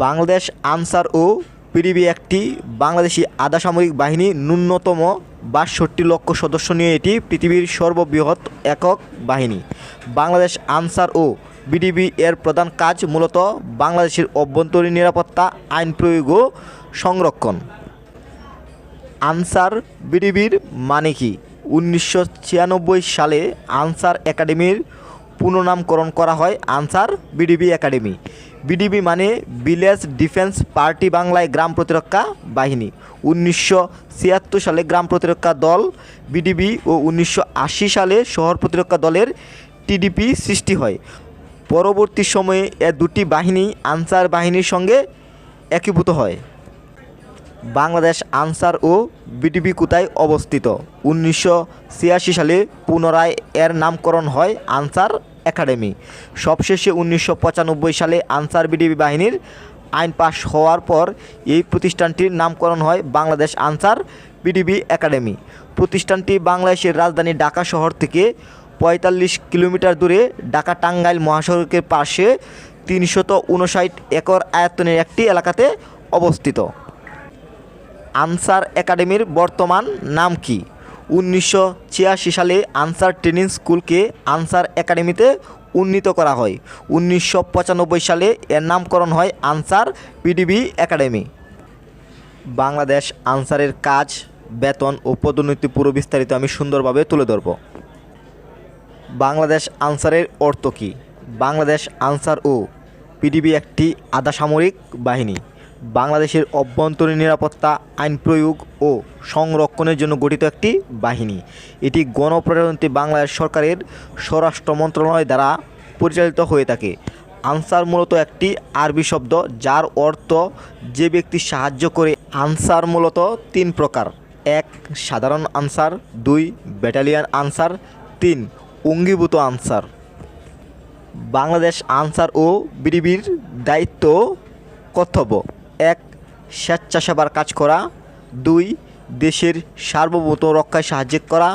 বাংলাদেশ আনসার ও পিডিবি একটি বাংলাদেশি আধা সামরিক বাহিনী ন্যূনতম বাষট্টি লক্ষ সদস্য নিয়ে এটি পৃথিবীর সর্ববৃহৎ একক বাহিনী। বাংলাদেশ আনসার ও বিডিবি এর প্রধান কাজ মূলত বাংলাদেশের অভ্যন্তরীণ নিরাপত্তা, আইন প্রয়োগ ও সংরক্ষণ। আনসার বিডিবির মানে কি? উনিশশো ছিয়ানব্বই সালে আনসার একাডেমির পুনর্নামকরণ করা হয় আনসার বিডিবি একাডেমি। বিডিবি মানে ভিলেজ ডিফেন্স পার্টি বাংলায় গ্রাম প্রতিরক্ষা বাহিনী। উনিশশো ছিয়াত্তর সালে গ্রাম প্রতিরক্ষা দল বিডিবি ও উনিশশো আশি সালে শহর প্রতিরক্ষা দলের টিডিপি সৃষ্টি হয়। পরবর্তী সময়ে এ দুটি বাহিনী আনসার বাহিনীর সঙ্গে একীভূত হয়। বাংলাদেশ আনসার ও বিডিবি কোথায় অবস্থিত? উনিশশো ছিয়াশি সালে পুনরায় এর নামকরণ হয় আনসার একাডেমি। সবশেষে উনিশশো পঁচানব্বই সালে আনসার বিডিবি বাহিনীর আইন পাশ হওয়ার পর এই প্রতিষ্ঠানটির নামকরণ হয় বাংলাদেশ আনসার বিডিবি একাডেমি। প্রতিষ্ঠানটি বাংলাদেশের রাজধানী ঢাকা শহর থেকে পঁয়তাল্লিশ কিলোমিটার দূরে ঢাকা টাঙ্গাইল মহাসড়কের পাশে তিনশত উনষাট একর আয়তনের একটি এলাকাতে অবস্থিত। আনসার একাডেমির বর্তমান নাম কি? উনিশশো ছিয়াশি সালে আনসার ট্রেনিং স্কুলকে আনসার একাডেমিতে উন্নীত করা হয়। উনিশশো পঁচানব্বই সালে এর নামকরণ হয় আনসার পিডিবি একাডেমি। বাংলাদেশ আনসারের কাজ, বেতন ও পদোন্নতি পুরো বিস্তারিত আমি সুন্দরভাবে তুলে ধরব। বাংলাদেশ আনসারের অর্থ কী? বাংলাদেশ আনসার ও পিডিবি একটি আধা সামরিক বাহিনী। বাংলাদেশের অভ্যন্তরীণ নিরাপত্তা, আইন প্রয়োগ ও সংরক্ষণের জন্য গঠিত একটি বাহিনী। এটি গণপ্রজাতন্ত্রী বাংলাদেশ সরকারের স্বরাষ্ট্র মন্ত্রণালয় দ্বারা পরিচালিত হয়ে থাকে। আনসার মূলত একটি আরবি শব্দ, যার অর্থ যে ব্যক্তি সাহায্য করে। আনসার মূলত তিন প্রকার। এক, সাধারণ আনসার। দুই, ব্যাটালিয়ান আনসার। তিন, অঙ্গীভূত আনসার। বাংলাদেশ আনসার ও বিডিবির দায়িত্ব কর্তব্য। এক, স্বেচ্ছাসেবার কাজ করা। দুই, দেশের সার্বভৌম রক্ষায় সাহায্য করা।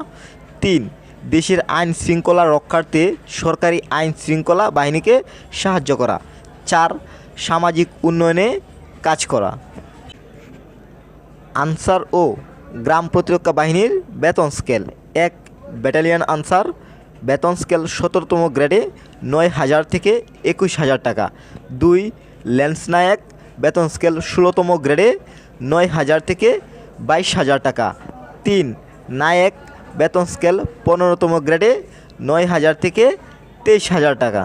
তিন, দেশের আইন শৃঙ্খলা রক্ষার্থে সরকারি আইন শৃঙ্খলা বাহিনীকে সাহায্য করা। চার, সামাজিক উন্নয়নে কাজ করা। আনসার ও গ্রাম প্রতিরক্ষা বাহিনীর বেতন স্কেল। এক, ব্যাটালিয়ন আনসার। বেতন স্কেল সতেরোতম গ্রেডে নয় হাজার থেকে একুশ হাজার টাকা। দুই ল্যান্স নায়ক বেতন স্কেল ষোলোতম গ্রেডে নয় হাজার থেকে বাইশ হাজার টাকা। তিন, নায়ক, বেতন স্কেল পনেরোতম গ্রেডে নয় হাজার থেকে তেইশ হাজার টাকা।